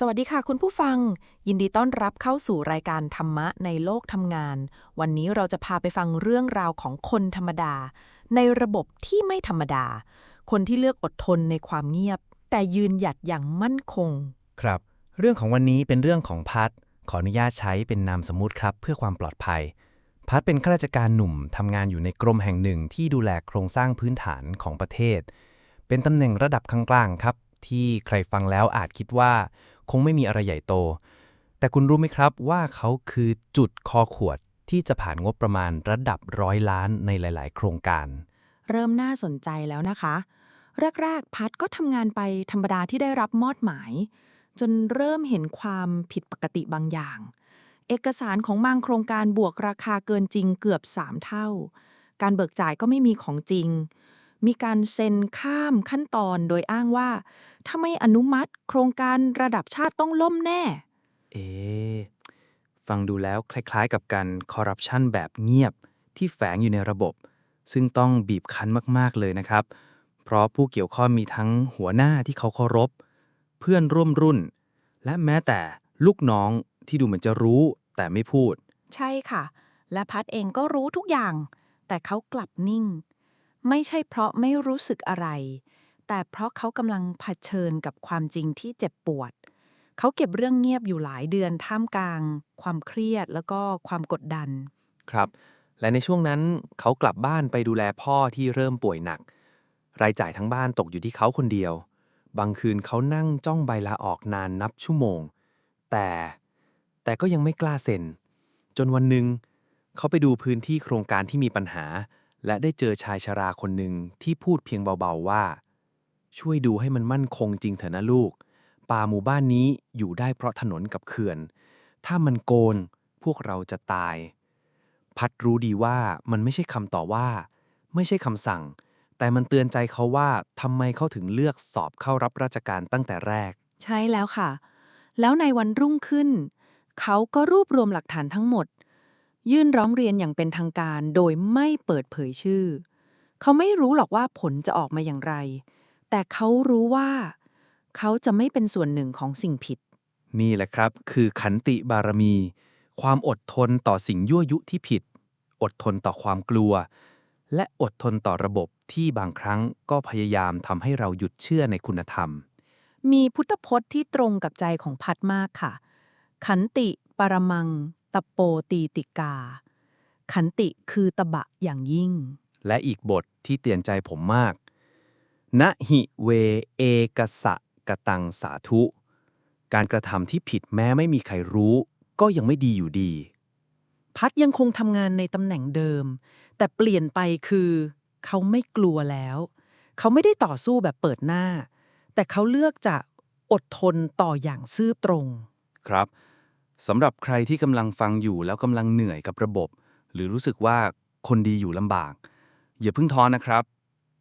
สวัสดีค่ะคุณผู้ฟัง ยินดีต้อนรับเข้าสู่รายการธรรมะในโลกทำงาน วันนี้เราจะพาไปฟังเรื่องราวของคนธรรมดา ในระบบที่ไม่ธรรมดา คนที่เลือกอดทนในความเงียบ แต่ยืนหยัดอย่างมั่นคง ครับ เรื่องของวันนี้เป็นเรื่องของพัดขออนุญาตใช้เป็นนามสมมุติครับ เพื่อความปลอดภัย พัดเป็นข้าราชการหนุ่มทำงานอยู่ในกรมแห่งหนึ่งที่ดูแลโครงสร้างพื้นฐานของประเทศ เป็นตำแหน่งระดับกลางๆครับ ที่ใครฟังแล้วอาจคิดว่า คงไม่มีอะไรใหญ่โต แต่คุณรู้ไหมครับว่าเขาคือจุดคอขวดที่จะผ่านงบประมาณระดับร้อยล้านในหลาย ๆ โครงการ เริ่มน่าสนใจแล้วนะคะ แรก ๆ พัดก็ทำงานไปธรรมดาที่ได้รับมอบหมาย จนเริ่มเห็นความผิดปกติบางอย่าง เอกสารของบางโครงการบวกราคาเกินจริงเกือบ 3 เท่า การเบิกจ่ายก็ไม่มีของจริง มีการเซ็นข้ามขั้นตอนโดยอ้างว่า ถ้าไม่อนุมัติ โครงการระดับชาติต้องล่มแน่ เอ๊ะฟังดูแล้วคล้ายๆ กับการคอร์รัปชันแบบเงียบที่แฝงอยู่ในระบบ ซึ่งต้องบีบคั้นมากๆเลยนะครับ เพราะผู้เกี่ยวข้องมีทั้งหัวหน้าที่เขาเคารพ เพื่อนร่วมรุ่น และแม้แต่ลูกน้องที่ดูเหมือนจะรู้แต่ไม่พูด ใช่ค่ะ และพัดเองก็รู้ทุกอย่าง แต่เขากลับนิ่ง ไม่ใช่เพราะไม่รู้สึกอะไร แต่เพราะเขากำลังเผชิญกับความจริงที่เจ็บปวด เขาเก็บเรื่องเงียบอยู่หลายเดือนท่ามกลาง ความเครียดแล้วก็ความกดดัน ครับ และในช่วงนั้นเขากลับบ้านไปดูแลพ่อที่เริ่มป่วยหนัก รายจ่ายทั้งบ้านตกอยู่ที่เขาคนเดียว บางคืนเขานั่งจ้องใบลาออกนานนับชั่วโมง แต่ แต่ก็ยังไม่กล้าเซ็น จนวันหนึ่งเขาไปดูพื้นที่โครงการที่มีปัญหา และได้เจอชายชราคนหนึ่งที่พูดเพียงเบาๆว่า ช่วยดูให้มันมั่นคงจริงเถอะนะลูก ป่าหมู่บ้านนี้อยู่ได้เพราะถนนกับเขื่อน ถ้ามันโกนพวกเราจะตาย พัดรู้ดีว่ามันไม่ใช่คำต่อว่า ไม่ใช่คำสั่ง แต่มันเตือนใจเขาว่าทำไมเขาถึงเลือกสอบเข้ารับราชการตั้งแต่แรก ใช่แล้วค่ะ แล้วในวันรุ่งขึ้น เขาก็รวบรวมหลักฐานทั้งหมด ยื่นร้องเรียนอย่างเป็นทางการโดยไม่เปิดเผยชื่อ เขาไม่รู้หรอกว่าผลจะออกมาอย่างไร แต่เขารู้ว่า เขาจะไม่เป็นส่วนหนึ่งของสิ่งผิด นี่แหละครับ คือขันติบารมี ความอดทนต่อสิ่งยั่วยุที่ผิด อดทนต่อความกลัว และอดทนต่อระบบที่บางครั้งก็พยายามทำให้เราหยุดเชื่อในคุณธรรม มีพุทธพจน์ที่ตรงกับใจของพัดมากค่ะ ขันติปรมัง ตะโปตีติกา ขันติคือตบะอย่างยิ่ง และอีกบทที่เตือนใจผมมาก นะหิเวเอกสะกะตังสาธุ การกระทำที่ผิดแม้ไม่มีใครรู้ ก็ยังไม่ดีอยู่ดี พัดยังคงทำงานในตำแหน่งเดิม แต่เปลี่ยนไปคือ เขาไม่กลัวแล้ว เขาไม่ได้ต่อสู้แบบเปิดหน้า แต่เขาเลือกจะอดทนต่ออย่างซื่อตรง ครับ สำหรับใครที่กำลังฟังอยู่แล้วกำลังเหนื่อยกับระบบ หรือรู้สึกว่าคนดีอยู่ลำบาก อย่าเพิ่งท้อนะครับ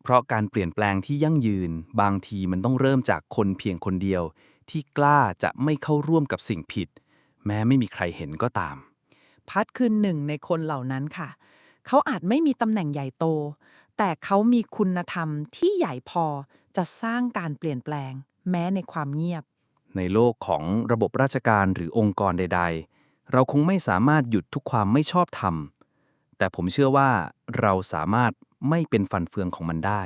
เพราะการเปลี่ยนแปลงที่ยั่งยืน บางทีมันต้องเริ่มจากคนเพียงคนเดียว ที่กล้าจะไม่เข้าร่วมกับสิ่งผิด แม้ไม่มีใครเห็นก็ตาม พัดคือหนึ่งในคนเหล่านั้นค่ะ เขาอาจไม่มีตำแหน่งใหญ่โต แต่เขามีคุณธรรมที่ใหญ่พอจะสร้างการเปลี่ยนแปลง แม้ในความเงียบ ในโลกของระบบราชการหรือองค์กรใด ๆ เราคงไม่สามารถหยุดทุกความไม่ชอบธรรม แต่ผมเชื่อว่าเราสามารถไม่เป็นฟันเฟืองของมันได้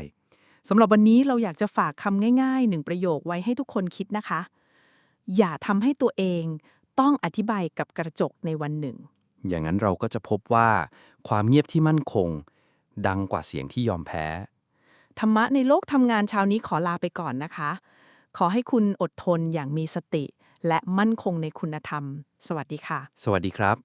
สำหรับวันนี้เราอยากจะฝากคำง่ายๆหนึ่งประโยคไว้ให้ทุกคนคิดนะคะ อย่าทำให้ตัวเองต้องอธิบายกับกระจกในวันหนึ่ง อย่างนั้นเราก็จะพบว่าความเงียบที่มั่นคง ดังกว่าเสียงที่ยอมแพ้ ธรรมะในโลกทำงานเช้านี้ขอลาไปก่อนนะคะ ขอให้คุณอดทนอย่างมีสติ และมั่นคงในคุณธรรม สวัสดีค่ะ สวัสดีครับ